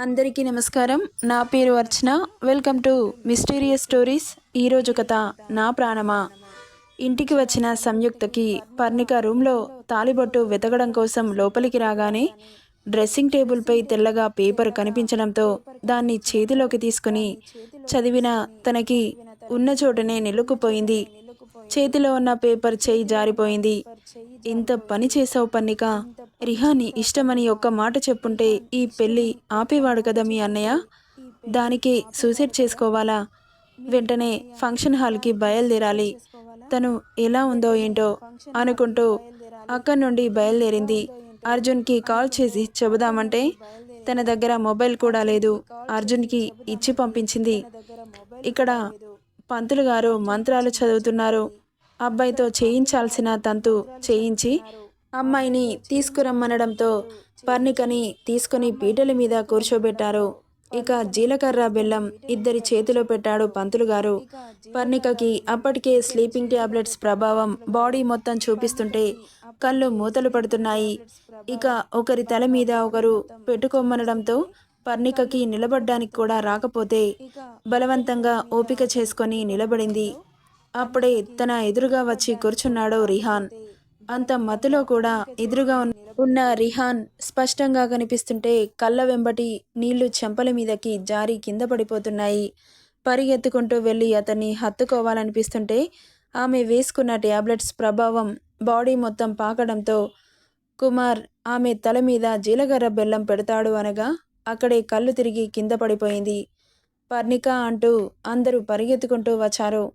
అందరికీ నమస్కారం. నా పేరు Archana. Welcome to mysterious stories. ఈరోజు కథ నా ప్రాణమా? ఇంటికి వచ్చిన సంయుక్తకి పర్ణిక రూమ్లో తాలిబొట్టు వెతకడం కోసం లోపలికి రాగానే డ్రెస్సింగ్ టేబుల్పై తెల్లగా పేపర్ కనిపించడంతో దాన్ని చేతిలోకి తీసుకుని చదివిన తనకి ఉన్న చోటనే నిలుక్కుపోయింది. చేతిలో ఉన్న పేపర్ చేయి జారిపోయింది. ఇంత పని చేసావు పన్నిక. రిహాని ఇష్టమని ఒక్క మాట చెప్పుంటే ఈ పెళ్ళి ఆపేవాడు కదా మీ అన్నయ్య? దానికి సూసైడ్ చేసుకోవాలా? వెంటనే ఫంక్షన్ హాల్కి బయలుదేరాలి. తను ఎలా ఉందో ఏంటో అనుకుంటూ అక్కడి నుండి బయలుదేరింది. అర్జున్కి కాల్ చేసి చెబుదామంటే తన దగ్గర మొబైల్ కూడా లేదు. అర్జున్కి ఇచ్చి పంపించింది. ఇక్కడ పంతులు గారు మంత్రాలు చదువుతున్నారు. అబ్బాయితో చేయించాల్సిన తంతు చేయించి అమ్మాయిని తీసుకురమ్మనడంతో పర్ణికని తీసుకుని పీటల మీద కూర్చోబెట్టారు. ఇక జీలకర్ర బెల్లం ఇద్దరి చేతిలో పెట్టాడు పంతులు గారు. పర్ణికకి అప్పటికే స్లీపింగ్ టాబ్లెట్స్ ప్రభావం బాడీ మొత్తం చూపిస్తుంటే కళ్ళు మూతలు పడుతున్నాయి. ఇక ఒకరి తల మీద ఒకరు పెట్టుకోమనడంతో పర్ణికకి నిలబడ్డానికి కూడా రాకపోతే బలవంతంగా ఓపిక చేసుకొని నిలబడింది. అప్పుడే తన ఎదురుగా వచ్చి కూర్చున్నాడు రిహాన్. అంత మతిలో కూడా ఎదురుగా ఉన్న- రిహాన్ స్పష్టంగా కనిపిస్తుంటే కళ్ళ వెంబటి నీళ్ళు చెంపల మీదకి జారి కింద పడిపోతున్నాయి. పరిగెత్తుకుంటూ వెళ్ళి అతన్ని హత్తుకోవాలనిపిస్తుంటే ఆమె వేసుకున్న టాబ్లెట్స్ ప్రభావం బాడీ మొత్తం పాకడంతో కుమార్ ఆమె తల మీద జీలకర్ర బెల్లం పెడతాడు అనగా అక్కడే కళ్ళు తిరిగి కింద పడిపోయింది. పర్ణిక అంటూ అందరూ పరిగెత్తుకుంటూ వచ్చారు.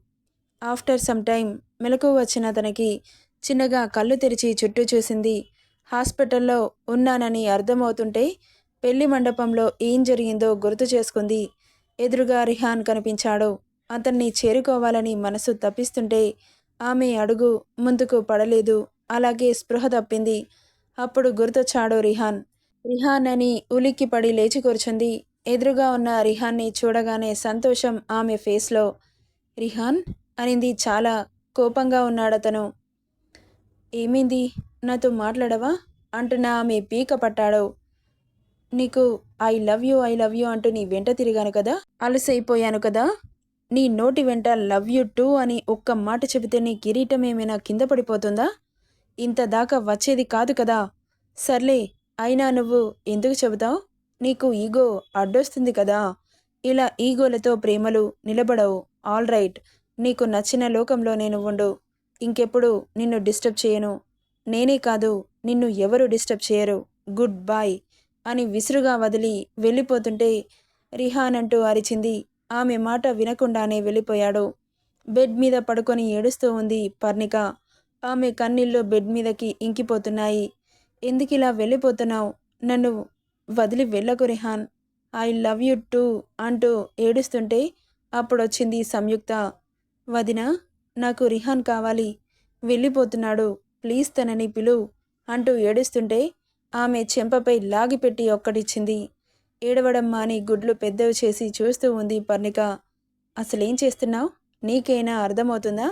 ఆఫ్టర్ సమ్ టైం మెలకు వచ్చిన తనకి చిన్నగా కళ్ళు తెరిచి చుట్టూ చూసింది. హాస్పిటల్లో ఉన్నానని అర్థమవుతుంటే పెళ్ళి మండపంలో ఏం జరిగిందో గుర్తు చేసుకుంది. ఎదురుగా రిహాన్ కనిపించాడు. అతన్ని చేరుకోవాలని మనసు తప్పిస్తుంటే ఆమె అడుగు ముందుకు పడలేదు. అలాగే స్పృహ తప్పింది. అప్పుడు గుర్తొచ్చాడు రిహాన్. రిహాన్ అని ఉలిక్కి పడి లేచి కూర్చుంది. ఎదురుగా ఉన్న రిహాన్ని చూడగానే సంతోషం ఆమె ఫేస్లో. రిహాన్? అనింది చాలా కోపంగా ఉన్నాడతను. ఏమైంది? నాతో మాట్లాడవా? అంటున్నా ఆమె పీక పట్టాడు నీకు I love you I love you అంటూ నీ వెంట తిరిగాను కదా? అలసైపోయాను కదా? నీ నోటి వెంట లవ్ యూ టూ అని ఒక్క మాట చెబితే నీ కిరీటం ఏమైనా కింద పడిపోతుందా? ఇంత దాకా వచ్చేది కాదు కదా? సర్లే అయినా నువ్వు ఎందుకు చెబుతావు? నీకు ఈగో అడ్డొస్తుంది కదా? ఇలా ఈగోలతో ప్రేమలు నిలబడవు. All right. నీకు నచ్చిన లోకంలో నేను ఉండు. ఇంకెప్పుడు నిన్ను డిస్టర్బ్ చేయను. నేనే కాదు నిన్ను ఎవరు డిస్టర్బ్ చేయరు. గుడ్ బాయ్ అని విసురుగా వదిలి వెళ్ళిపోతుంటే రిహాన్ అంటూ అరిచింది. ఆమె మాట వినకుండానే వెళ్ళిపోయాడు. బెడ్ మీద పడుకొని ఏడుస్తూ ఉంది పర్ణిక. ఆమె కన్నీళ్ళు బెడ్ మీదకి ఇంకిపోతున్నాయి. ఎందుకిలా వెళ్ళిపోతున్నావు? నన్ను వదిలి వెళ్ళకు Rihan. I love you too అంటూ ఏడుస్తుంటే అప్పుడొచ్చింది సంయుక్త. వదిన నాకు రిహాన్ కావాలి. వెళ్ళిపోతున్నాడు. ప్లీజ్ తనని పిలు అంటూ ఏడుస్తుంటే ఆమె చెంపపై లాగిపెట్టి ఒక్కటిచ్చింది ఏడవడం మాని గుడ్లు పెద్దవి చేసి చూస్తూ ఉంది పర్ణిక. అసలేం చేస్తున్నావు? నీకైనా అర్థమవుతుందా?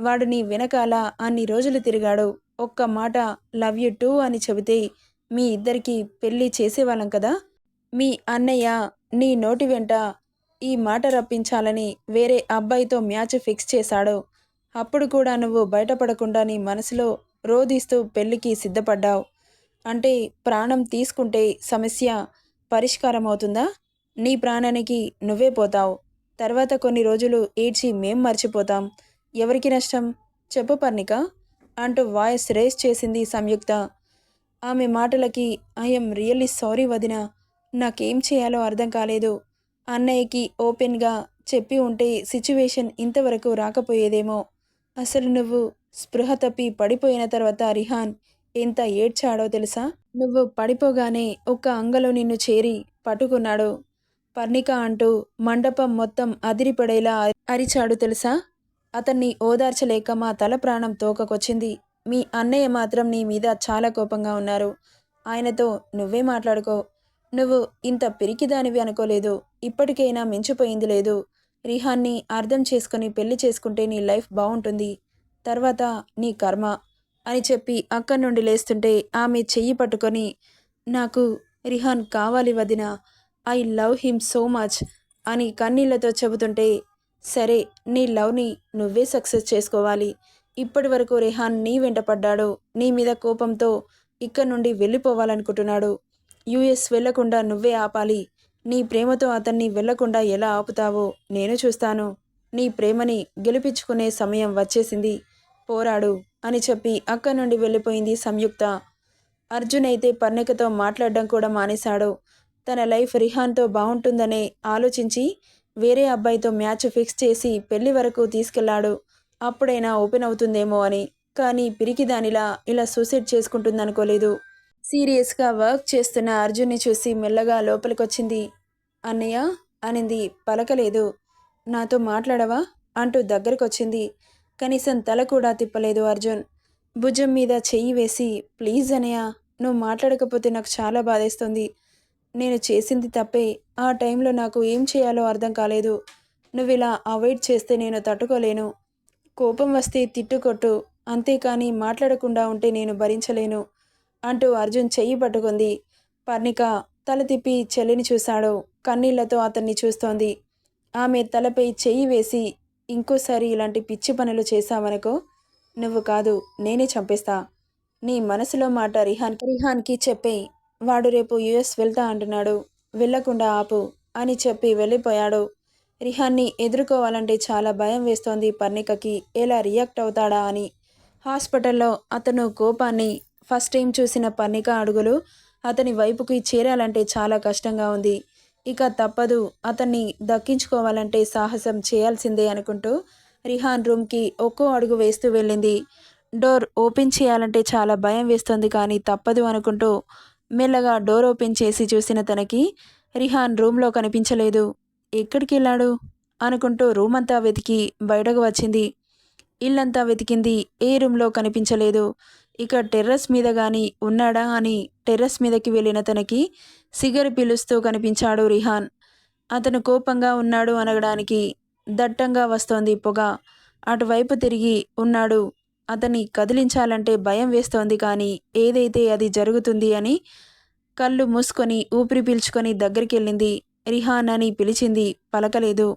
వాడు నీ వెనకాల అన్ని రోజులు తిరిగాడు. ఒక్క మాట లవ్ యు టూ అని చెబితే మీ ఇద్దరికీ పెళ్ళి చేసేవాళ్ళం కదా? మీ అన్నయ్య నీ నోటి వెంట ఈ మాట రప్పించాలని వేరే అబ్బాయితో మ్యాచ్ ఫిక్స్ చేశాడు. అప్పుడు కూడా నువ్వు బయటపడకుండా నీ మనసులో రోధిస్తూ పెళ్ళికి సిద్ధపడ్డావు. అంటే ప్రాణం తీసుకుంటే సమస్య పరిష్కారం అవుతుందా నీ ప్రాణానికి నువ్వే పోతావు. తర్వాత కొన్ని రోజులు ఏడ్చి మేం మర్చిపోతాం. ఎవరికి నష్టం? చెప్పు పర్ణిక అంటూ వాయిస్ రేస్ చేసింది సంయుక్త. ఆమె మాటలకి ఐఎమ్ రియల్లీ సారీ వదిన. నాకేం చేయాలో అర్థం కాలేదు. అన్నయ్యకి ఓపెన్గా చెప్పి ఉంటే సిచ్యువేషన్ ఇంతవరకు రాకపోయేదేమో. అసలు నువ్వు స్పృహ తప్పి పడిపోయిన తర్వాత రిహాన్ ఎంత ఏడ్చాడో తెలుసా? నువ్వు పడిపోగానే ఒక్క అంగలో నిన్ను చేరి పట్టుకున్నాడు. పర్ణిక అంటూ మండపం మొత్తం అదిరిపడేలా అరిచాడు తెలుసా? అతన్ని ఓదార్చలేక మా తల ప్రాణం తోకకొచ్చింది. మీ అన్నయ్య మాత్రం నీ మీద చాలా కోపంగా ఉన్నారు. ఆయనతో నువ్వే మాట్లాడుకో. నువ్వు ఇంత పిరికిదానివి అనుకోలేదు. ఇప్పటికైనా మించిపోయింది లేదు. రిహాన్ని అర్థం చేసుకుని పెళ్ళి చేసుకుంటే నీ లైఫ్ బాగుంటుంది తర్వాత నీ కర్మ అని చెప్పి అక్కడి నుండి లేస్తుంటే ఆమె చెయ్యి పట్టుకొని నాకు రిహాన్ కావాలి వదిన I love him so much అని కన్నీళ్ళతో చెబుతుంటే సరే నీ లవ్ని నువ్వే సక్సెస్ చేసుకోవాలి. ఇప్పటి వరకు రెహాన్ నీ వెంట పడ్డాడు. నీ మీద కోపంతో ఇక్కడ నుండి వెళ్ళిపోవాలనుకుంటున్నాడు. యుఎస్ వెళ్ళకుండా నువ్వే ఆపాలి. నీ ప్రేమతో అతన్ని వెళ్ళకుండా ఎలా ఆపుతావో నేను చూస్తాను. నీ ప్రేమని గెలిపించుకునే సమయం వచ్చేసింది. పోరాడు అని చెప్పి అక్కడి నుండి వెళ్ళిపోయింది సంయుక్త. అర్జున్ అయితే పర్ణికతో మాట్లాడడం కూడా మానేశాడు. తన లైఫ్ రిహాన్తో బాగుంటుందనే ఆలోచించి వేరే అబ్బాయితో మ్యాచ్ ఫిక్స్ చేసి పెళ్ళి వరకు తీసుకెళ్ళాడు. అప్పుడైనా ఓపెన్ అవుతుందేమో అని. కానీ పిరికిదానిలా ఇలా సూసైడ్ చేసుకుంటుందనుకోలేదు. సీరియస్గా వర్క్ చేస్తున్న అర్జున్ని చూసి మెల్లగా లోపలికొచ్చింది. అన్నయ్య అనింది. పలకలేదు. నాతో మాట్లాడవా? అంటూ దగ్గరకొచ్చింది. కనీసం తల కూడా తిప్పలేదు అర్జున్. భుజం మీద చెయ్యి వేసి ప్లీజ్ అనయ్య నువ్వు మాట్లాడకపోతే నాకు చాలా బాధేస్తుంది. నేను చేసింది తప్పే. ఆ టైంలో నాకు ఏం చేయాలో అర్థం కాలేదు. నువ్వు ఇలా అవాయిడ్ చేస్తే నేను తట్టుకోలేను. కోపం వస్తే తిట్టుకొట్టు. అంతేకాని మాట్లాడకుండా ఉంటే నేను భరించలేను. అంటూ అర్జున్ చెయ్యి పట్టుకుంది. పర్ణిక తల తిప్పి చెల్లిని చూశాడు. కన్నీళ్ళతో అతన్ని చూస్తోంది. ఆమె తలపై చెయ్యి వేసి ఇంకోసారి ఇలాంటి పిచ్చి పనులు చేశావనుకో? నువ్వు కాదు నేనే చంపేస్తా. నీ మనసులో మాట రిహాన్ రిహాన్కి చెప్పే వాడు రేపు యుఎస్ వెళ్తా అంటున్నాడు. వెళ్ళకుండా ఆపు అని చెప్పి వెళ్ళిపోయాడు. రిహాన్ని ఎదుర్కోవాలంటే చాలా భయం వేస్తోంది పర్ణికకి. ఎలా రియాక్ట్ అవుతాడా అని. హాస్పిటల్లో అతను కోపాన్ని ఫస్ట్ టైం చూసిన పర్ణిక అడుగులు అతని వైపుకి చేరాలంటే చాలా కష్టంగా ఉంది. ఇక తప్పదు అతన్ని దక్కించుకోవాలంటే సాహసం చేయాల్సిందే అనుకుంటూ రిహాన్ రూమ్కి ఒక్కో అడుగు వేస్తూ వెళ్ళింది. డోర్ ఓపెన్ చేయాలంటే చాలా భయం వేస్తుంది కానీ తప్పదు అనుకుంటూ మెల్లగా డోర్ ఓపెన్ చేసి చూసిన తనకి రిహాన్ రూమ్లో కనిపించలేదు. ఎక్కడికి వెళ్ళాడు? అనుకుంటూ రూమ్ అంతా వెతికి బయటకు వచ్చింది. ఇల్లంతా వెతికింది ఏ రూమ్లో కనిపించలేదు. ఇక టెర్రస్ మీద గాని ఉన్నాడా అని టెర్రస్ మీదకి వెళ్ళిన తనకి సిగర్ పిలుస్తూ కనిపించాడు రిహాన్. అతను కోపంగా ఉన్నాడు అనగడానికి దట్టంగా వస్తోంది పొగ. అటువైపు తిరిగి ఉన్నాడు. అతన్ని కదిలించాలంటే భయం వేస్తోంది కానీ ఏదైతే అది జరుగుతుంది అని కళ్ళు మూసుకొని ఊపిరి పీల్చుకొని దగ్గరికి వెళ్ళింది రిహాన్ అని పిలిచింది పలకలేదు.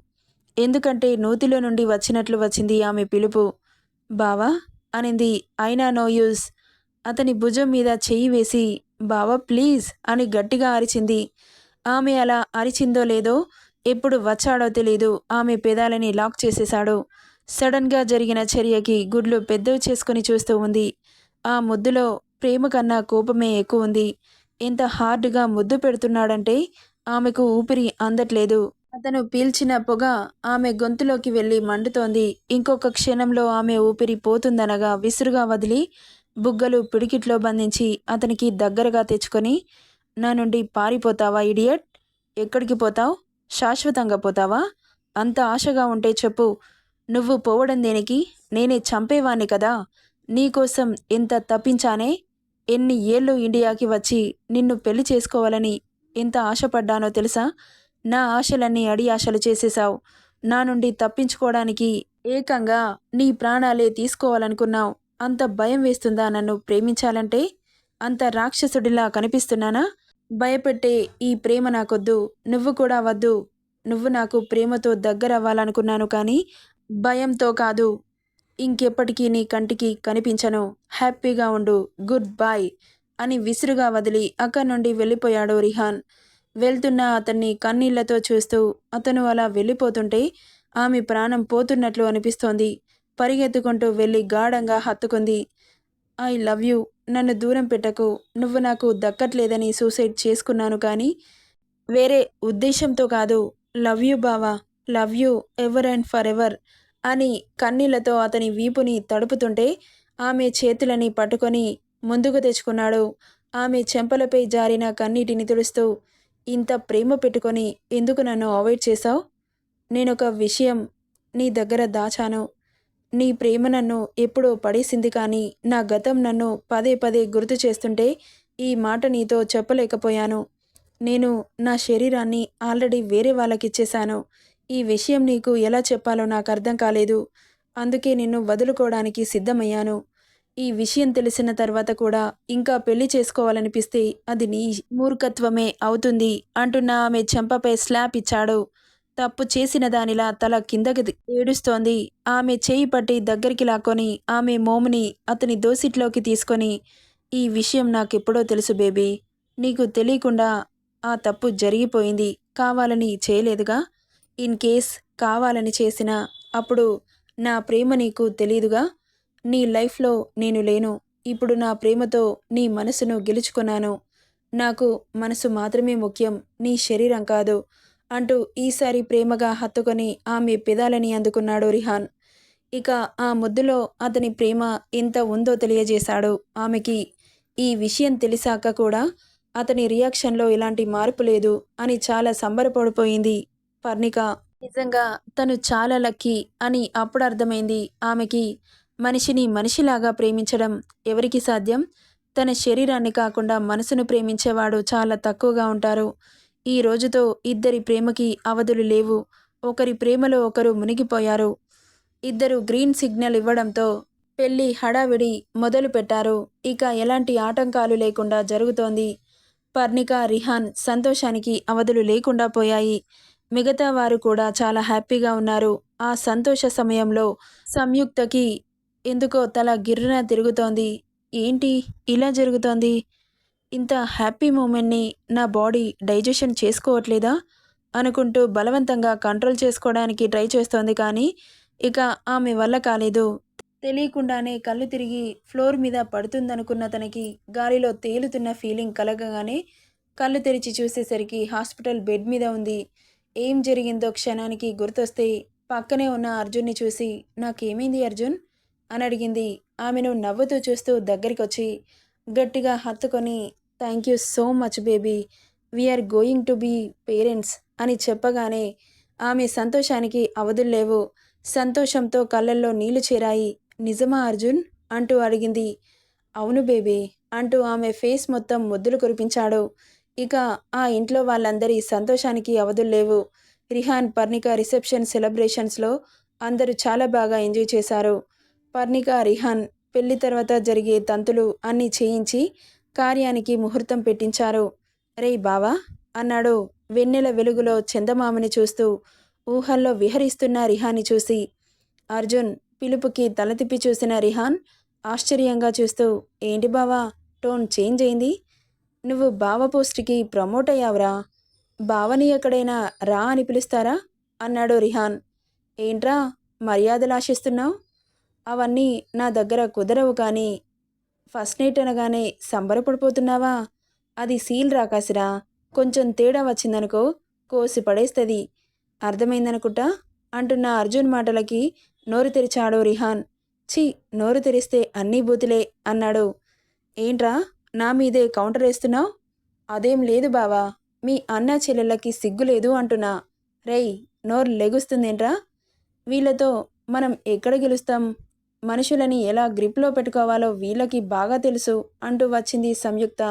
ఎందుకంటే నూతిలో నుండి వచ్చినట్లు వచ్చింది ఆమె పిలుపు. బావా అనింది. అయినా నో యూస్. అతని భుజం మీద చెయ్యి వేసి బావా ప్లీజ్ అని గట్టిగా అరిచింది. ఆమె అలా అరిచిందో లేదో ఎప్పుడు వచ్చాడో తెలీదు. ఆమె పెదాలని లాక్ చేసేశాడు. సడన్గా జరిగిన చర్యకి గుడ్లు పెద్దవి చేసుకుని చూస్తూ ఉంది. ఆ ముద్దులో ప్రేమ కన్నా కోపమే ఎక్కువ ఉంది. ఎంత హార్డ్గా ముద్దు పెడుతున్నాడంటే ఆమెకు ఊపిరి అందట్లేదు. అతను పీల్చిన పొగ ఆమె గొంతులోకి వెళ్ళి మండుతోంది. ఇంకొక క్షణంలో ఆమె ఊపిరి పోతుందనగా విసురుగా వదిలి బుగ్గలు పిడికిట్లో బంధించి అతనికి దగ్గరగా తెచ్చుకొని నా నుండి పారిపోతావా ఇడియట్? ఎక్కడికి పోతావు? శాశ్వతంగా పోతావా? అంత ఆశగా ఉంటే చెప్పు. నువ్వు పోవడం దేనికి? నేనే చంపేవాణ్ణి కదా. నీకోసం ఎంత తప్పించానే? ఎన్ని ఏళ్ళు ఇండియాకి వచ్చి నిన్ను పెళ్ళి చేసుకోవాలని ఎంత ఆశపడ్డానో తెలుసా? నా ఆశలన్నీ అడి ఆశలు చేసేశావు. నా నుండి తప్పించుకోవడానికి ఏకంగా నీ ప్రాణాలే తీసుకోవాలనుకున్నావు. అంత భయం వేస్తుందా నన్ను ప్రేమించాలంటే? అంత రాక్షసుడిలా కనిపిస్తున్నానా? భయపెట్టే ఈ ప్రేమ నాకొద్దు. నువ్వు కూడా వద్దు. నువ్వు నాకు ప్రేమతో దగ్గర అవ్వాలనుకున్నాను కానీ భయంతో కాదు. ఇంకెప్పటికీ నీ కంటికి కనిపించను. హ్యాపీగా ఉండు. గుడ్ బాయ్ అని విసురుగా వదిలి అక్కడి నుండి వెళ్ళిపోయాడు రిహాన్. వెళ్తున్న అతన్ని కన్నీళ్ళతో చూస్తూ అతను అలా వెళ్ళిపోతుంటే ఆమె ప్రాణం పోతున్నట్లు అనిపిస్తోంది. పరిగెత్తుకుంటూ వెళ్ళి గాఢంగా హత్తుకుంది. I love you. నన్ను దూరం పెట్టకు. నువ్వు నాకు దక్కట్లేదని సూసైడ్ చేసుకున్నాను కానీ వేరే ఉద్దేశంతో కాదు. లవ్ యూ బావా. Love you ever and for ever అని కన్నీళ్ళతో అతని వీపుని తడుపుతుంటే ఆమె చేతులని పట్టుకొని ముందుకు తెచ్చుకున్నాడు. ఆమె చెంపలపై జారిన కన్నీటిని తుడుస్తూ ఇంత ప్రేమ పెట్టుకొని ఎందుకు నన్ను అవాయిడ్ చేశావు? నేనొక విషయం నీ దగ్గర దాచాను. నీ ప్రేమ నన్ను ఎప్పుడో పడేసింది కానీ నా గతం నన్ను పదే పదే గుర్తు చేస్తుంటే ఈ మాట నీతో చెప్పలేకపోయాను. నేను నా శరీరాన్ని ఆల్రెడీ వేరే వాళ్ళకిచ్చేశాను. ఈ విషయం నీకు ఎలా చెప్పాలో నాకు అర్థం కాలేదు. అందుకే నిన్ను వదులుకోవడానికి సిద్ధమయ్యాను. ఈ విషయం తెలిసిన తర్వాత కూడా ఇంకా పెళ్ళి చేసుకోవాలనిపిస్తే అది నీ మూర్ఖత్వమే అవుతుంది అంటున్న ఆమె చెంపపై స్లాప్ ఇచ్చాడు. తప్పు చేసిన దానిలా తల కిందకి ఏడుస్తోంది. ఆమె చేయి పట్టి దగ్గరికి లాక్కొని ఆమె మోముని అతని దోసిట్లోకి తీసుకొని ఈ విషయం నాకెప్పుడో తెలుసు బేబీ. నీకు తెలియకుండా ఆ తప్పు జరిగిపోయింది. కావాలని చేయలేదుగా? ఇన్ కేస్ కావాలని చేసిన అప్పుడు నా ప్రేమ నీకు తెలీదుగా? నీ లైఫ్లో నేను లేను. ఇప్పుడు నా ప్రేమతో నీ మనసును గెలుచుకున్నాను. నాకు మనసు మాత్రమే ముఖ్యం నీ శరీరం కాదు అంటూ ఈసారి ప్రేమగా హత్తుకొని ఆమె పెదాలని అందుకున్నాడు రిహాన్. ఇక ఆ ముద్దులో అతని ప్రేమ ఎంత ఉందో తెలియజేశాడు ఆమెకి. ఈ విషయం తెలిసాక కూడా అతని రియాక్షన్లో ఎలాంటి మార్పు లేదు అని చాలా సంబరపడిపోయింది పర్ణిక. నిజంగా తను చాలా లక్కీ అని అప్పుడు అర్థమైంది ఆమెకి. మనిషిని మనిషిలాగా ప్రేమించడం ఎవరికి సాధ్యం? తన శరీరాన్ని కాకుండా మనసును ప్రేమించేవాడు చాలా తక్కువగా ఉంటారు. ఈ రోజుతో ఇద్దరి ప్రేమకి అవధులు లేవు. ఒకరి ప్రేమలో ఒకరు మునిగిపోయారు. ఇద్దరు గ్రీన్ సిగ్నల్ ఇవ్వడంతో పెళ్ళి హడావిడి మొదలు పెట్టారు. ఇక ఎలాంటి ఆటంకాలు లేకుండా జరుగుతోంది. పర్ణిక రిహాన్ సంతోషానికి అవధులు లేకుండా పోయాయి. మిగతా వారు కూడా చాలా హ్యాపీగా ఉన్నారు. ఆ సంతోష సమయంలో సంయుక్తకి ఎందుకో తల గిర్రున తిరుగుతోంది. ఏంటి ఇలా జరుగుతోంది? ఇంత హ్యాపీ మూమెంట్ని నా బాడీ డైజెషన్ చేసుకోవట్లేదా? అనుకుంటూ బలవంతంగా కంట్రోల్ చేసుకోవడానికి ట్రై చేస్తోంది కానీ ఇక ఆమె వల్ల కాలేదు. తెలియకుండానే కళ్ళు తిరిగి ఫ్లోర్ మీద పడుతుందనుకున్న తనకి గాలిలో తేలుతున్న ఫీలింగ్ కలగగానే కళ్ళు తెరిచి చూసేసరికి హాస్పిటల్ బెడ్ మీద ఉంది. ఏం జరిగిందో క్షణానికి గుర్తొస్తే పక్కనే ఉన్న అర్జున్ని చూసి నాకేమైంది అర్జున్? అని అడిగింది. ఆమెను నవ్వుతూ చూస్తూ దగ్గరికి వచ్చి గట్టిగా హత్తుకొని thank you so much baby. We are going to be parents అని చెప్పగానే ఆమె సంతోషానికి అవధులు లేవు. సంతోషంతో కళ్ళల్లో నీళ్ళు చేరాయి. నిజమా అర్జున్? అంటూ అడిగింది. అవును బేబీ అంటూ ఆమె ఫేస్ మొత్తం ముద్దులు కురిపించాడు. ఇక ఆ ఇంట్లో వాళ్ళందరి సంతోషానికి అవధులు లేవు. రిహాన్ పర్ణిక రిసెప్షన్ సెలబ్రేషన్స్లో అందరూ చాలా బాగా ఎంజాయ్ చేశారు. పర్ణిక రిహాన్ పెళ్ళి తర్వాత జరిగే తంతులు అన్నీ చేయించి కార్యానికి ముహూర్తం పెట్టించారు. రే బావా అన్నాడు వెన్నెల వెలుగులో చందమామని చూస్తూ ఊహల్లో విహరిస్తున్న రిహాన్ని చూసి. అర్జున్ పిలుపుకి తల తిప్పి చూసిన రిహాన్ ఆశ్చర్యంగా చూస్తూ ఏంటి బావా టోన్ చేంజ్ అయింది? నువ్వు బావ పోస్ట్కి ప్రమోట్ అయ్యావురా. బావని ఎక్కడైనా రా అని పిలుస్తారా? అన్నాడు రిహాన్. ఏంట్రా మర్యాదలు ఆశిస్తున్నావు? అవన్నీ నా దగ్గర కుదరవు కానీ ఫస్ట్ నైట్ అనగానే సంబరపడిపోతున్నావా? అది సీల్ రాకాసిరా. కొంచెం తేడా వచ్చిందనుకో కోసి పడేస్తుంది. అర్థమైందనుకుంటా? అంటున్న అర్జున్ మాటలకి నోరు తెరిచాడు రిహాన్. ఛీ నోరు తెరిస్తే అన్నీ బూతులే అన్నాడు. ఏంట్రా? నా మీదే కౌంటర్ వేస్తున్నావు? అదేం లేదు బావా. మీ అన్న చెల్లెళ్ళకి సిగ్గు లేదు అంటున్నా. రేయ్ నోరు లెగుస్తుందేంట్రా? వీళ్ళతో మనం ఎక్కడ గెలుస్తాం? మనుషులని ఎలా గ్రిప్లో పెట్టుకోవాలో వీళ్ళకి బాగా తెలుసు అంటూ వచ్చింది సంయుక్త.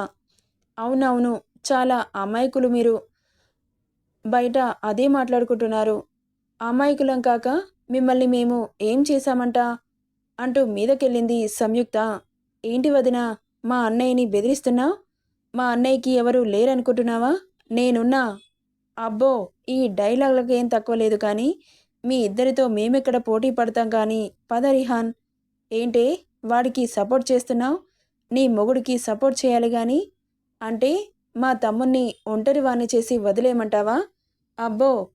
అవునవును చాలా అమాయకులు మీరు. బయట అదే మాట్లాడుకుంటున్నారు. అమాయకులం కాక మిమ్మల్ని మేము ఏం చేశామంట? అంటూ మీదకెళ్ళింది సంయుక్త. ఏంటి వదిన మా అన్నయ్యని బెదిరిస్తున్నావు మా అన్నయ్యకి ఎవరు లేరనుకుంటున్నావా? నేనున్నా. అబ్బో ఈ డైలాగులకు ఏం తక్కువ లేదు కానీ మీ ఇద్దరితో మేమెక్కడ పోటీ పడతాం కానీ పద రిహాన్. ఏంటి వాడికి సపోర్ట్ చేస్తున్నావు? నీ మొగుడికి సపోర్ట్ చేయాలి కానీ అంటే మా తమ్ముణ్ణి ఒంటరి వాణ్ణి చేసి వదిలేయమంటావా? అబ్బో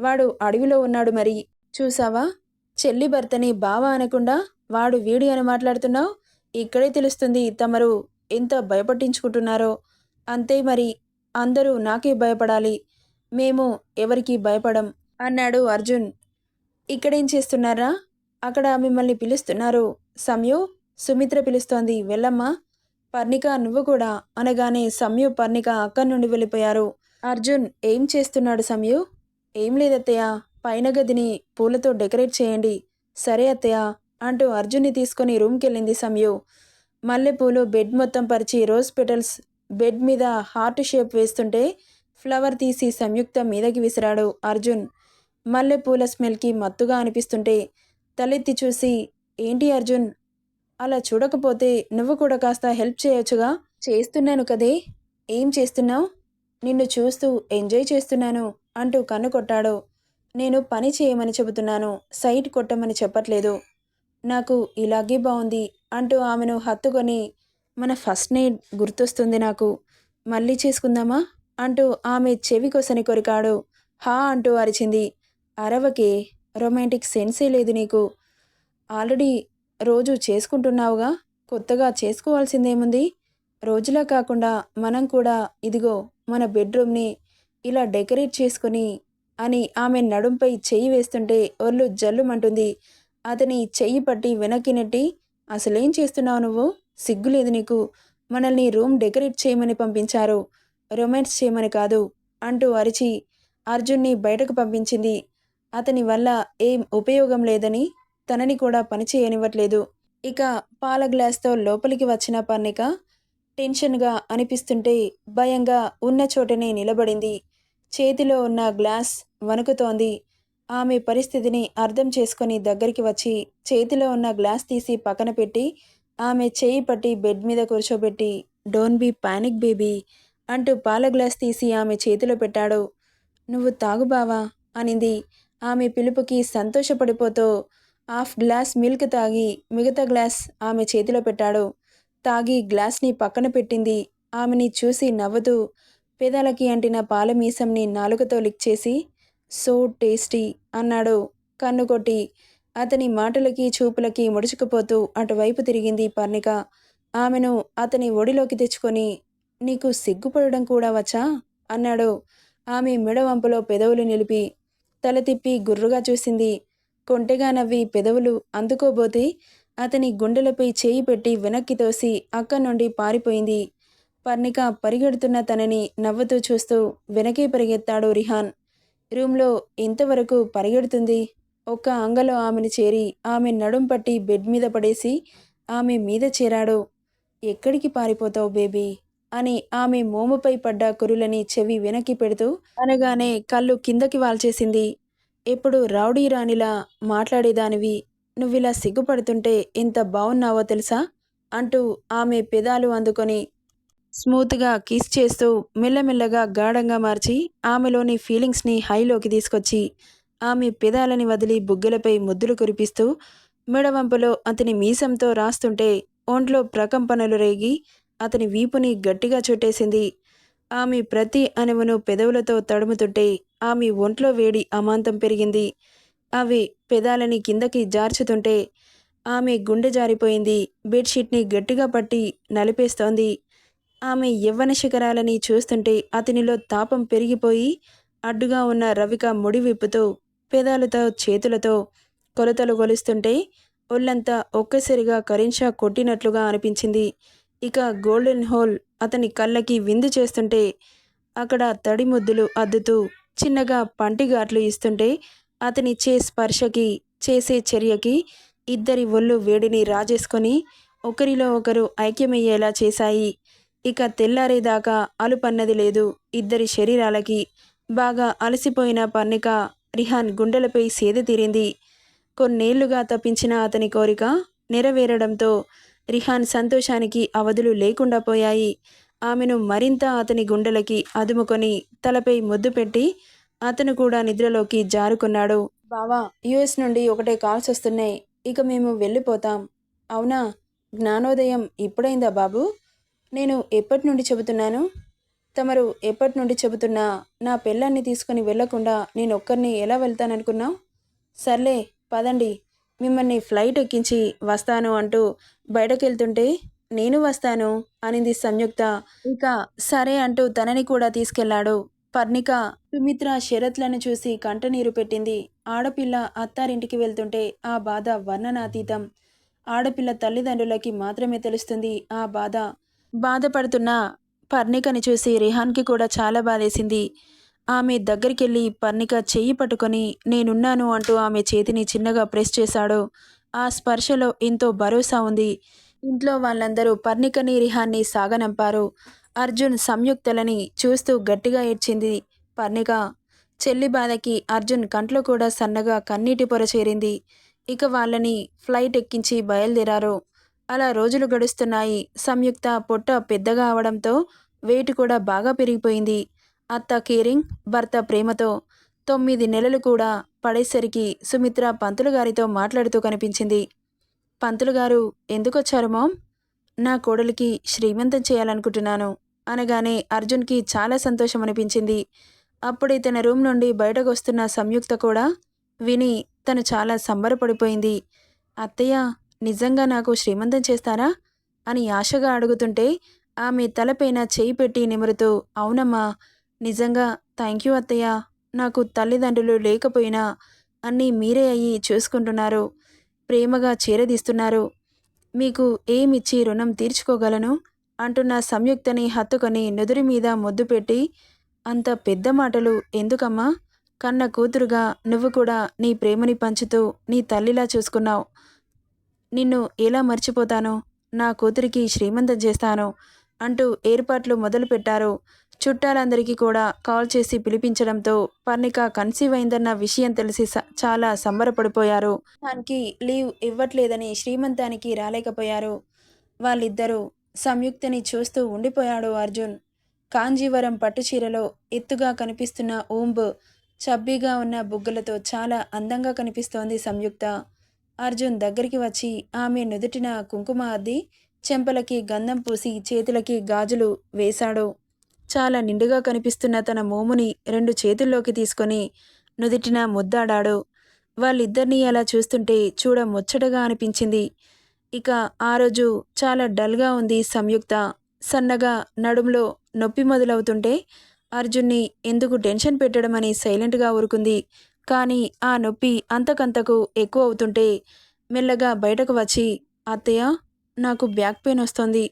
వాడు అడవిలో ఉన్నాడు మరి. చూసావా? చెల్లి భర్తని బావా అనకుండా వాడు వీడి అని మాట్లాడుతున్నావు? ఇక్కడే తెలుస్తుంది తమరు ఎంత భయపట్టించుకుంటున్నారో. అంతే మరి అందరూ నాకే భయపడాలి. మేము ఎవరికి భయపడం అన్నాడు అర్జున్. ఇక్కడేం చేస్తున్నారా? అక్కడ మిమ్మల్ని పిలుస్తున్నారు. సంయు సుమిత్ర పిలుస్తోంది. వెళ్ళమ్మా. పర్ణిక నువ్వు కూడా అనగానే సంయు పర్ణిక అక్కడి నుండి వెళ్ళిపోయారు. అర్జున్ ఏం చేస్తున్నాడు సంయు ఏం లేదత్తయ్య. పైన గదిని పూలతో డెకరేట్ చేయండి. సరే అత్తయ్య అంటూ అర్జున్ని తీసుకొని రూమ్కి వెళ్ళింది సంయు మల్లెపూలు బెడ్ మొత్తం పరిచి రోజ్ పెటల్స్ బెడ్ మీద హార్ట్ షేప్ వేస్తుంటే ఫ్లవర్ తీసి సంయుక్త మీదకి విసిరాడు అర్జున్. మల్లెపూల స్మెల్కి మత్తుగా అనిపిస్తుంటే తలెత్తి చూసి ఏంటి అర్జున్? అలా చూడకపోతే నువ్వు కూడా కాస్త హెల్ప్ చేయొచ్చుగా? చేస్తున్నాను కదే. ఏం చేస్తున్నావు? నిన్ను చూస్తూ ఎంజాయ్ చేస్తున్నాను అంటూ కన్ను కొట్టాడు. నేను పని చేయమని చెబుతున్నాను. సైట్ కొట్టమని చెప్పట్లేదు. నాకు ఇలాగే బాగుంది అంటూ ఆమెను హత్తుకొని మన ఫస్ట్ నైట్ గుర్తొస్తుంది నాకు. మళ్ళీ చేసుకుందామా? అంటూ ఆమె చెవి కొసని కొరికాడు. హా అంటూ అరిచింది. అరవకే. రొమాంటిక్ సెన్సే లేదు నీకు. ఆల్రెడీ రోజు చేసుకుంటున్నావుగా కొత్తగా చేసుకోవాల్సిందేముంది? రోజులా కాకుండా మనం కూడా ఇదిగో మన బెడ్రూమ్ని ఇలా డెకరేట్ చేసుకుని అని ఆమె నడుంపై చెయ్యి వేస్తుంటే ఒళ్ళు జల్లుమంటుంది. అతని చెయ్యి పట్టి వెనక్కి నెట్టి అసలేం చేస్తున్నావు నువ్వు? సిగ్గులేదు నీకు. మనల్ని రూమ్ డెకరేట్ చేయమని పంపించారు. రొమాన్స్ చేయమని కాదు అంటూ అరిచి అర్జున్ని బయటకు పంపించింది. అతని వల్ల ఏం ఉపయోగం లేదని తనని కూడా పని చేయనివ్వట్లేదు. ఇక పాల గ్లాస్తో లోపలికి వచ్చిన పర్ణిక టెన్షన్గా అనిపిస్తుంటే భయంగా ఉన్న చోటనే నిలబడింది. చేతిలో ఉన్న గ్లాస్ వణుకుతోంది. ఆమె పరిస్థితిని అర్థం చేసుకొని దగ్గరికి వచ్చి చేతిలో ఉన్న గ్లాస్ తీసి పక్కన పెట్టి ఆమె చేయి పట్టి బెడ్ మీద కూర్చోబెట్టి డోంట్ బీ పానిక్ బేబీ అంటూ పాల గ్లాస్ తీసి ఆమె చేతిలో పెట్టాడు. నువ్వు తాగు బావా అనింది. ఆమె పిలుపుకి సంతోషపడిపోతూ హాఫ్ గ్లాస్ మిల్క్ తాగి మిగతా గ్లాస్ ఆమె చేతిలో పెట్టాడు. తాగి గ్లాస్ని పక్కన పెట్టింది. ఆమెని చూసి నవ్వుతూ పెదాలకి అంటిన పాల మీసంని నాలుకతో లిక్ చేసి సో టేస్టీ అన్నాడు. కన్ను కొట్టి అతని మాటలకి చూపులకి ముడుచుకుపోతూ అటువైపు తిరిగింది పర్ణిక. ఆమెను అతని ఒడిలోకి తెచ్చుకొని నీకు సిగ్గుపడడం కూడా వచ్చా? అన్నాడు. ఆమె మెడవంపులో పెదవులు నిలిపి తల తిప్పి గుర్రుగా చూసింది. కొంటెగా నవ్వి పెదవులు అందుకోబోతే అతని గుండెలపై చేయి పెట్టి వెనక్కి తోసి అక్కడి నుండి పారిపోయింది. పర్ణిక పరిగెడుతున్న తనని నవ్వుతూ చూస్తూ వెనకే పరిగెత్తాడు రిహాన్. రూమ్లో ఇంతవరకు పరిగెడుతుంది. ఒక్క అంగలో ఆమెను చేరి ఆమె నడుం పట్టి బెడ్ మీద పడేసి ఆమె మీద చేరాడు. ఎక్కడికి పారిపోతావు బేబీ? అని ఆమె మోముపై పడ్డ కురులని చెవి వెనక్కి పెడుతూ అనగానే కళ్ళు కిందకి వాల్చేసింది. ఎప్పుడు రౌడీ రాణిలా మాట్లాడేదానివి నువ్విలా సిగ్గుపడుతుంటే ఎంత బాగున్నావో తెలుసా? అంటూ ఆమె పెదాలు అందుకొని స్మూత్గా కిస్ చేస్తూ మెల్లమెల్లగా గాఢంగా మార్చి ఆమెలోని ఫీలింగ్స్ని హైలోకి తీసుకొచ్చి ఆమె పెదాలని వదిలి బుగ్గలపై ముద్దులు కురిపిస్తూ మెడవంపులో అతని మీసంతో రాస్తుంటే ఒంట్లో ప్రకంపనలు రేగి అతని వీపుని గట్టిగా చుట్టేసింది. ఆమె ప్రతి అణువును పెదవులతో తడుముతుంటే ఆమె ఒంట్లో వేడి అమాంతం పెరిగింది. అవి పెదాలని కిందకి జార్చుతుంటే ఆమె గుండె జారిపోయింది. బెడ్షీట్ని గట్టిగా పట్టి నలిపేస్తోంది. ఆమె యవ్వన శిఖరాలని చూస్తుంటే అతనిలో తాపం పెరిగిపోయి అడ్డుగా ఉన్న రవిక ముడి విప్పుతూ పెదాలతో చేతులతో కొలతలు కొలుస్తుంటే ఒళ్ళంతా ఒక్కసారిగా కరింషా కొట్టినట్లుగా అనిపించింది. ఇక గోల్డెన్ హోల్ అతని కళ్ళకి విందు చేస్తుంటే అక్కడ తడి ముద్దులు అద్దుతూ చిన్నగా పంటిగాట్లు ఇస్తుంటే అతని చే స్పర్శకి చేసే చర్యకి ఇద్దరి ఒళ్ళు వేడిని రాజేసుకొని ఒకరిలో ఒకరు ఐక్యమయ్యేలా చేశాయి. ఇక తెల్లారేదాకా అలుపన్నది లేదు. ఇద్దరి శరీరాలకి బాగా అలసిపోయిన పన్నిక రిహాన్ గుండెలపై సేద తీరింది. కొన్నేళ్ళుగా తప్పించిన అతని కోరిక నెరవేరడంతో రిహాన్ సంతోషానికి అవధులు లేకుండా పోయాయి. ఆమెను మరింత అతని గుండెలకి అదుముకొని తలపై ముద్దు పెట్టి అతను కూడా నిద్రలోకి జారుకున్నాడు. బావా యుఎస్ నుండి ఒకటే కాల్స్ వస్తున్నాయి. ఇక మేము వెళ్ళిపోతాం. అవునా? జ్ఞానోదయం ఇప్పుడైందా బాబు? నేను ఎప్పటి నుండి చెబుతున్నాను? తమరు ఎప్పటి నుండి చెబుతున్నా నా పెళ్ళాన్ని తీసుకుని వెళ్ళకుండా నేను ఒక్కరిని ఎలా వెళ్తాననుకున్నావు? సర్లే పదండి. మిమ్మల్ని ఫ్లైట్ ఎక్కించి వస్తాను అంటూ బయటకెళ్తుంటే నేను వస్తాను అనింది సంయుక్త. ఇక సరే అంటూ తనని కూడా తీసుకెళ్ళాడు. పర్ణిక సుమిత్ర శరత్లను చూసి కంటనీరు పెట్టింది. ఆడపిల్ల అత్తారింటికి వెళ్తుంటే ఆ బాధ వర్ణనాతీతం. ఆడపిల్ల తల్లిదండ్రులకి మాత్రమే తెలుస్తుంది ఆ బాధ. బాధపడుతున్న పర్ణికని చూసి రిహాన్కి కూడా చాలా బాధేసింది. ఆమె దగ్గరికెళ్ళి పర్ణిక చెయ్యి పట్టుకొని నేనున్నాను అంటూ ఆమె చేతిని చిన్నగా ప్రెస్ చేశాడు. ఆ స్పర్శలో ఎంతో భరోసా ఉంది. ఇంట్లో వాళ్ళందరూ పర్ణికని రిహాన్ని సాగనంపారు. అర్జున్ సంయుక్తలని చూస్తూ గట్టిగా ఏడ్చింది పర్ణిక. చెల్లి బాధకి అర్జున్ కంట్లో కూడా సన్నగా కన్నీటి పొర చేరింది. ఇక వాళ్ళని ఫ్లైట్ ఎక్కించి బయలుదేరారు. అలా రోజులు గడుస్తున్నాయి. సంయుక్త పొట్ట పెద్దగా అవడంతో వెయిట్ కూడా బాగా పెరిగిపోయింది. అత్త కేరింగ్ భర్త ప్రేమతో తొమ్మిది నెలలు కూడా పడేసరికి సుమిత్ర పంతులు గారితో మాట్లాడుతూ కనిపించింది. పంతులు గారు ఎందుకొచ్చారు మామ్? నా కోడలికి శ్రీమంతం చేయాలనుకుంటున్నాను అనగానే అర్జున్కి చాలా సంతోషం అనిపించింది. అప్పుడే తన రూమ్ నుండి బయటకు వస్తున్న సంయుక్త కూడా విని తను చాలా సంబరపడిపోయింది. అత్తయ్య నిజంగా నాకు శ్రీమంతం చేస్తారా? అని ఆశగా అడుగుతుంటే ఆమె తలపైన చేయి పెట్టి నిమురుతూ అవునమ్మా నిజంగా థ్యాంక్ యూ అత్తయ్య. నాకు తల్లిదండ్రులు లేకపోయినా అన్నీ మీరే అయ్యి చూసుకుంటున్నారు. ప్రేమగా చేరదీస్తున్నారు. మీకు ఏమిచ్చి రుణం తీర్చుకోగలను? అంటున్న సంయుక్తని హత్తుకొని నుదురి మీద ముద్దు పెట్టి అంత పెద్ద మాటలు ఎందుకమ్మా? కన్న కూతురుగా నువ్వు కూడా నీ ప్రేమని పంచుతూ నీ తల్లిలా చూసుకున్నావు. నిన్ను ఎలా మర్చిపోతాను? నా కూతురికి శ్రీమంతం చేస్తాను అంటూ ఏర్పాట్లు మొదలుపెట్టారు. చుట్టాలందరికీ కూడా కాల్ చేసి పిలిపించడంతో పర్ణిక కన్సీవ్ అయిందన్న విషయం తెలిసి చాలా సంబరపడిపోయారు. దానికి లీవ్ ఇవ్వట్లేదని శ్రీమంతానికి రాలేకపోయారు. వాళ్ళిద్దరూ సంయుక్తని చూస్తూ ఉండిపోయాడు అర్జున్. కాంజీవరం పట్టుచీరలో ఎత్తుగా కనిపిస్తున్న ఊంబు చబ్బీగా ఉన్న బుగ్గలతో చాలా అందంగా కనిపిస్తోంది సంయుక్త. అర్జున్ దగ్గరికి వచ్చి ఆమె నుదుటిన కుంకుమ అద్ది చెంపలకి గంధం పూసి చేతులకి గాజులు వేశాడు. చాలా నిండుగా కనిపిస్తున్న తన మోముని రెండు చేతుల్లోకి తీసుకొని నుదిటిన ముద్దాడాడు. వాళ్ళిద్దరినీ అలా చూస్తుంటే చూడ ముచ్చటగా అనిపించింది. ఇక ఆ రోజు చాలా డల్గా ఉంది సంయుక్త. సన్నగా నడుములో నొప్పి మొదలవుతుంటే అర్జున్ని ఎందుకు టెన్షన్ పెట్టడమని సైలెంట్గా ఊరుకుంది. కానీ ఆ నొప్పి అంతకంతకు ఎక్కువ అవుతుంటే మెల్లగా బయటకు వచ్చి అత్తయ్య నాకు బ్యాక్ పెయిన్ వస్తుంది.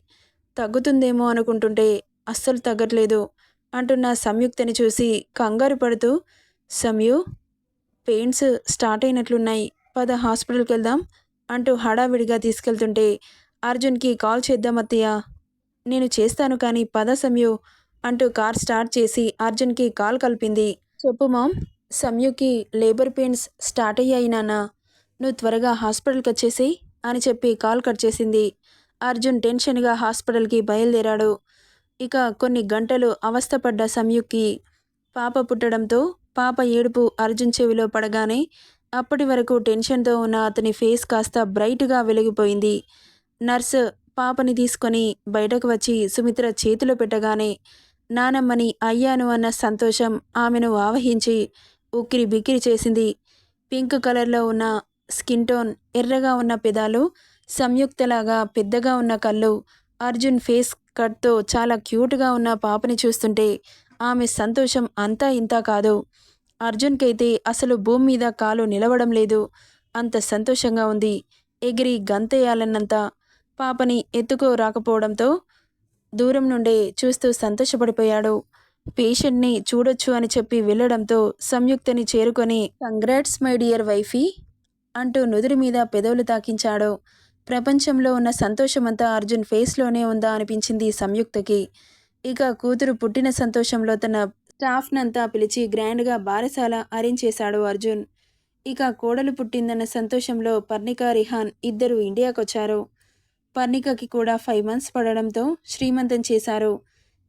తగ్గుతుందేమో అనుకుంటుంటే అస్సలు తగ్గట్లేదు అంటున్న సంయుక్తని చూసి కంగారు పడుతూ సంయు పెయిన్స్ స్టార్ట్ అయినట్లున్నాయి. పద హాస్పిటల్కి వెళ్దాం అంటూ హడావిడిగా తీసుకెళ్తుంటే అర్జున్కి కాల్ చేద్దాం అత్తయ్య. నేను చేస్తాను కానీ పద సంయు అంటూ కార్ స్టార్ట్ చేసి అర్జున్కి కాల్ కలిపింది. చెప్పు మామ్ సంయుకి లేబర్ పెయిన్స్ స్టార్ట్ అయ్యాయి నాన్న. నువ్వు త్వరగా హాస్పిటల్కి వచ్చేసి అని చెప్పి కాల్ కట్ చేసింది. అర్జున్ టెన్షన్గా హాస్పిటల్కి బయలుదేరాడు. ఇక కొన్ని గంటలు అవస్థపడ్డ సంయుక్కి పాప పుట్టడంతో పాప ఏడుపు అర్జున్ చెవిలో పడగానే అప్పటి వరకు టెన్షన్తో ఉన్న అతని ఫేస్ కాస్త బ్రైట్గా వెలిగిపోయింది. నర్సు పాపని తీసుకొని బయటకు వచ్చి సుమిత్ర చేతిలో పెట్టగానే నానమ్మని అయ్యాను అన్న సంతోషం ఆమెను ఆవహించి ఉక్కిరి బిక్కిరి చేసింది. పింక్ కలర్లో ఉన్న స్కిన్ టోన్ ఎర్రగా ఉన్న పెదాలు సంయుక్తలాగా పెద్దగా ఉన్న కళ్ళు అర్జున్ ఫేస్ కట్తో చాలా క్యూట్గా ఉన్న పాపని చూస్తుంటే ఆమె సంతోషం అంతా ఇంతా కాదు. అర్జున్కైతే అసలు భూమి మీద కాలు నిలవడం లేదు. అంత సంతోషంగా ఉంది. ఎగిరి గంతేయాలన్నంత పాపని ఎత్తుకో రాకపోవడంతో దూరం నుండే చూస్తూ సంతోషపడిపోయాడు. పేషెంట్ని చూడొచ్చు అని చెప్పి వెళ్ళడంతో సంయుక్తని చేరుకొని కంగ్రాట్స్ మై డియర్ వైఫీ అంటూ నుదురి మీద పెదవులు తాకించాడు. ప్రపంచంలో ఉన్న సంతోషమంతా అర్జున్ ఫేస్లోనే ఉందా అనిపించింది సంయుక్తకి. ఇక కూతురు పుట్టిన సంతోషంలో తన స్టాఫ్నంతా పిలిచి గ్రాండ్గా బారసాల అరేంజ్ చేశాడు అర్జున్. ఇక కోడలు పుట్టిందన్న సంతోషంలో పర్ణిక రిహాన్ ఇద్దరు ఇండియాకొచ్చారు. పర్ణికకి కూడా ఫైవ్ మంత్స్ పడడంతో శ్రీమంతం చేశారు.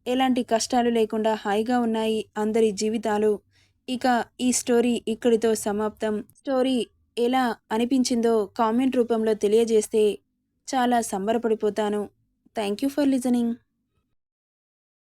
ఎలాంటి కష్టాలు లేకుండా హాయిగా ఉన్నాయి అందరి జీవితాలు. ఇక ఈ స్టోరీ ఇక్కడితో సమాప్తం. స్టోరీ ఎలా అనిపించిందో కామెంట్ రూపంలో తెలియజేస్తే చాలా సంబరపడిపోతాను. Thank you for listening.